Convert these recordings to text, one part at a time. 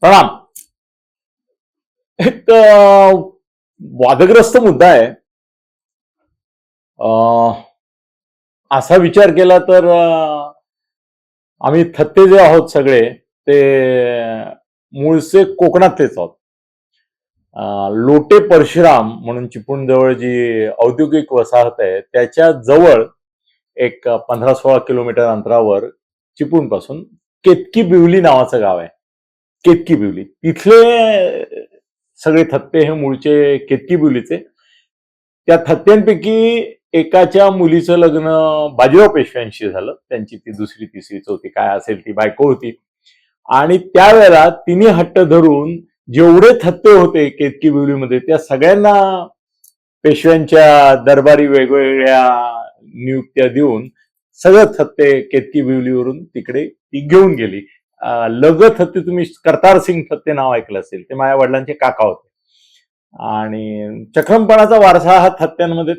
प्रणाम. एक वादग्रस्त मुद्दा आहे. अ, असा विचार केला तर आम्ही थत्ते जे आहोत सगळे ते मूळचे कोकणातलेच आहोत. लोटे परशुराम म्हणून चिपळूणजवळ जी औद्योगिक वसाहत आहे त्याच्याजवळ एक पंधरा सोळा किलोमीटर अंतरावर चिपळूणपासून केतकी बिवली नावाचं गाव आहे. केतकी बिवली तिथले सगळे थत्ते हे मूळचे केतकी बिवलीचे त्या थत्त्यांपैकी एकाच्या मुलीचं लग्न बाजीराव पेशव्यांशी झालं. त्यांची ती दुसरी तिसरी चौथी काय असेल ती बायको होती. आणि त्यावेळेला तिने हट्ट धरून जेवढे थत्ते होते केतकी बिवलीमध्ये त्या सगळ्यांना पेशव्यांच्या दरबारी वेगवेगळ्या नियुक्त्या देऊन सगळं थत्ते केतकी बिवलीवरून तिकडे ती घेऊन गेली. लगत हत्ते तुम्ही करतार सिंग थत्ते नाव ऐकलं असेल ते माझ्या वडिलांचे काका होते. आणि चक्रमपणाचा वारसा हा थत्त्यांमध्ये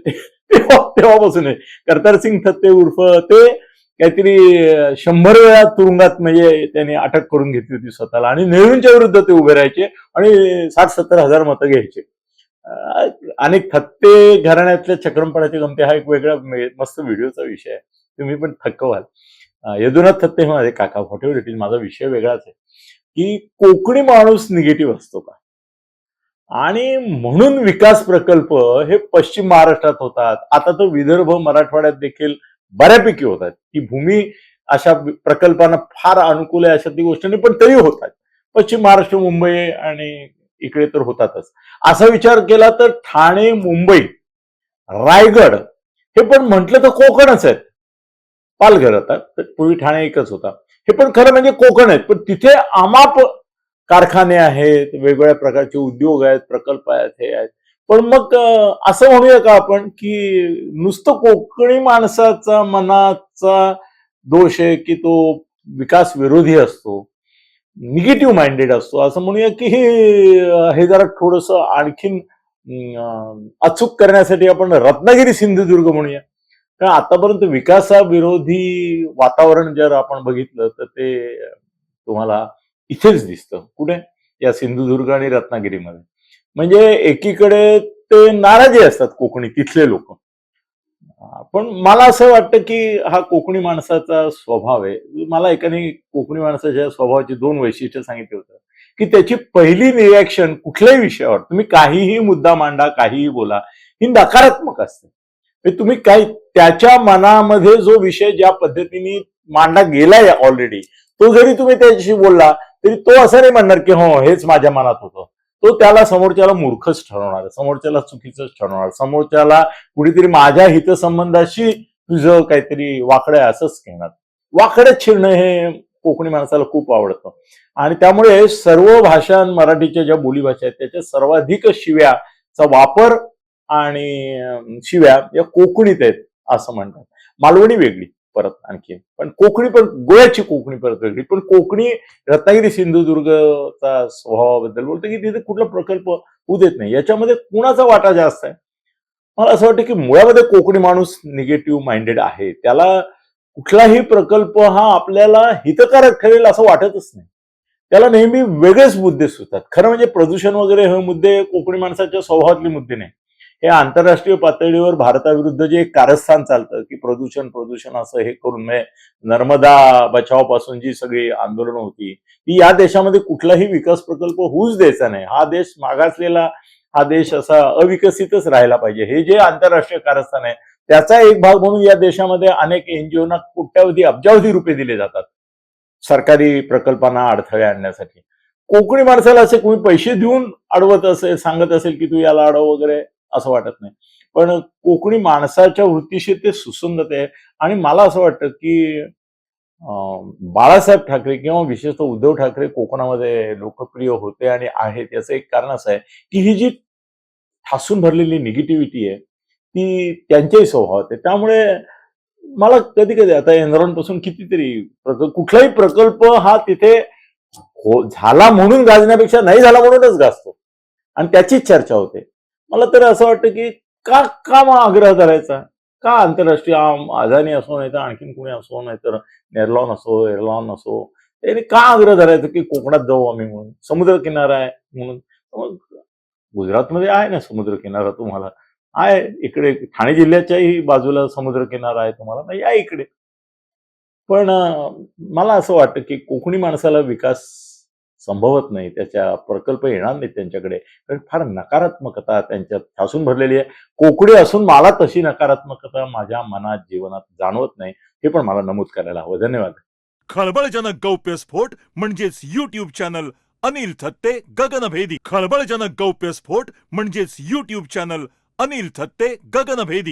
तेव्हापासून आहे. करतार सिंग थत्ते उर्फ ते काहीतरी शंभर वेळा तुरुंगात म्हणजे त्यांनी अटक करून घेतली होती स्वतःला. आणि नेहरूंच्या विरुद्ध ते उभे राहायचे आणि साठ सत्तर हजार मतं घ्यायचे. आणि थत्ते घराण्यातल्या चक्रमपणाची गमती हा एक वेगळा म्हणजे मस्त व्हिडिओचा विषय आहे. तुम्ही पण थक्क व्हाल. यदुनाथ थत्ते हे माझे काका व्हॉटेवर इट इज माझा विषय वेगळाच आहे. की कोकणी माणूस निगेटिव्ह असतो का? आणि म्हणून विकास प्रकल्प हे पश्चिम महाराष्ट्रात होतात. आता तर विदर्भ मराठवाड्यात देखील बऱ्यापैकी होतात की भूमी अशा प्रकल्पांना फार अनुकूल आहे अशा ती गोष्ट नाही पण तरी होत आहेत. पश्चिम महाराष्ट्र मुंबई आणि इकडे तर होतातच. असा विचार केला तर ठाणे मुंबई रायगड हे पण म्हटलं तर कोकणच आहेत. पालघर आता तर पूर्वी ठाणे एकच होता. हे पण खरं म्हणजे कोकण आहेत पण तिथे अमाप कारखाने आहेत वेगवेगळ्या प्रकारचे उद्योग आहेत प्रकल्प आहेत हे आहेत. पण मग असं म्हणूया का आपण की नुसतं कोकणी माणसाचा मनाचा दोष आहे की तो विकास विरोधी असतो निगेटिव्ह माइंडेड असतो असं म्हणूया की हे हे जरा थोडस आणखीन अचूक करण्यासाठी आपण रत्नागिरी सिंधुदुर्ग म्हणूया. कारण आतापर्यंत विकासाविरोधी वातावरण जर आपण बघितलं तर ते तुम्हाला इथेच दिसतं. कुठे? या सिंधुदुर्ग आणि रत्नागिरीमध्ये. म्हणजे एकीकडे ते नाराजी असतात कोकणी तिथले लोक. पण मला असं वाटतं की हा कोकणी माणसाचा स्वभाव आहे. मला एकाने कोकणी माणसाच्या स्वभावाची दोन वैशिष्ट्य सांगितले होतं की त्याची पहिली रिॲक्शन कुठल्याही विषयावर तुम्ही काहीही मुद्दा मांडा काहीही बोला ही नकारात्मक असते. म्हणजे तुम्ही काही त्याच्या मनामध्ये जो विषय ज्या पद्धतीने मांडला गेलाय ऑलरेडी तो जरी तुम्ही त्याच्याशी बोलला तरी तो असं नाही म्हणणार की हो हेच माझ्या मनात होतं. तो त्याला समोरच्याला मूर्खच ठरवणार समोरच्याला चुकीचंच ठरवणार समोरच्याला कुठेतरी माझ्या हितसंबंधाशी तुझं काहीतरी वाकडं असंच घेणार. वाकडं छिरणं हे कोकणी माणसाला खूप आवडतं. आणि त्यामुळे सर्व भाषा मराठीच्या ज्या बोलीभाषा आहेत त्याच्या सर्वाधिक शिव्याचा वापर आणि शिव्या या कोकणीत आहेत असं म्हणतात. मालवणी वेगळी परत आणखी. पण कोकणी पण गोव्याची कोकणी परत वेगळी. पण कोकणी रत्नागिरी सिंधुदुर्गचा स्वभावाबद्दल बोलतो की तिथे कुठला प्रकल्प होऊ देत नाही. याच्यामध्ये कुणाचा वाटा जास्त आहे? मला असं वाटतं की मुळामध्ये कोकणी माणूस निगेटिव्ह माइंडेड आहे. त्याला कुठलाही प्रकल्प हा आपल्याला हितकारक ठरेल असं वाटतच नाही. त्याला नेहमी वेगळेच मुद्दे सुचतात. खरं म्हणजे प्रदूषण वगैरे हे मुद्दे कोकणी माणसाच्या स्वभावातले मुद्दे नाही. हे आंतरराष्ट्रीय पातळीवर भारताविरुद्ध जे एक कारस्थान चालतं की प्रदूषण प्रदूषण असं हे करून म्हणजे नर्मदा बचावापासून जी सगळी आंदोलनं होती ती या देशामध्ये कुठलाही विकास प्रकल्प होऊच द्यायचा नाही. हा देश मागासलेला हा देश असा अविकसितच राहिला पाहिजे. हे जे आंतरराष्ट्रीय कारस्थान आहे त्याचा एक भाग म्हणून या देशामध्ये अनेक एनजीओना कोट्यावधी अब्जावधी रुपये दिले जातात सरकारी प्रकल्पांना अडथळे आणण्यासाठी. कोकणी माणसाला असे कोणी पैसे देऊन अडवत असेल सांगत असेल की तू याला अडव वगैरे असं वाटत नाही. पण कोकणी माणसाच्या वृत्तीशी ते सुसंगत आहे. आणि मला असं वाटतं की बाळासाहेब ठाकरे किंवा विशेषतः उद्धव ठाकरे कोकणामध्ये लोकप्रिय होते आणि आहेत याचं एक कारण असं आहे की ही जी ठासून भरलेली निगेटिव्हिटी आहे ती त्यांच्याही स्वभावात आहे. त्यामुळे मला कधी कधी आता एनरॉनपासून कितीतरी प्रकल्प कुठलाही प्रकल्प हा तिथे हो झाला म्हणून गाजण्यापेक्षा नाही झाला म्हणूनच गाजतो. आणि त्याचीच चर्चा होते. मला तर असं वाटतं की का का मग आग्रह करायचा? का आंतरराष्ट्रीय आम- अदानी असो नाही तर आणखीन कुणी असो नाही तर नेरलॉन असो एअरलॉन असो त्यांनी का आग्रह धरायचं की कोकणात जाऊ आम्ही म्हणून? समुद्र किनारा आहे म्हणून. मग गुजरातमध्ये आहे ना समुद्र किनारा तुम्हाला? आहे इकडे ठाणे जिल्ह्याच्याही बाजूला समुद्र किनारा आहे तुम्हाला? मग या इकडे. पण मला असं वाटतं की कोकणी माणसाला विकास संभवत नाही. त्याच्या प्रकल्प येणार नाहीत त्यांच्याकडे. कारण फार नकारात्मकता त्यांच्यात ठासून भरलेली आहे. कोकडी असून मला तशी नकारात्मकता माझ्या मनात जीवनात जाणवत नाही. हे पण मला नमूद करायला हवं. धन्यवाद. खळबळजनक गौप्यस्फोट म्हणजेच युट्यूब चॅनल अनिल थत्ते गगनभेदी. खळबळजनक गौप्यस्फोट म्हणजेच युट्यूब चॅनल अनिल थत्ते गगनभेदी.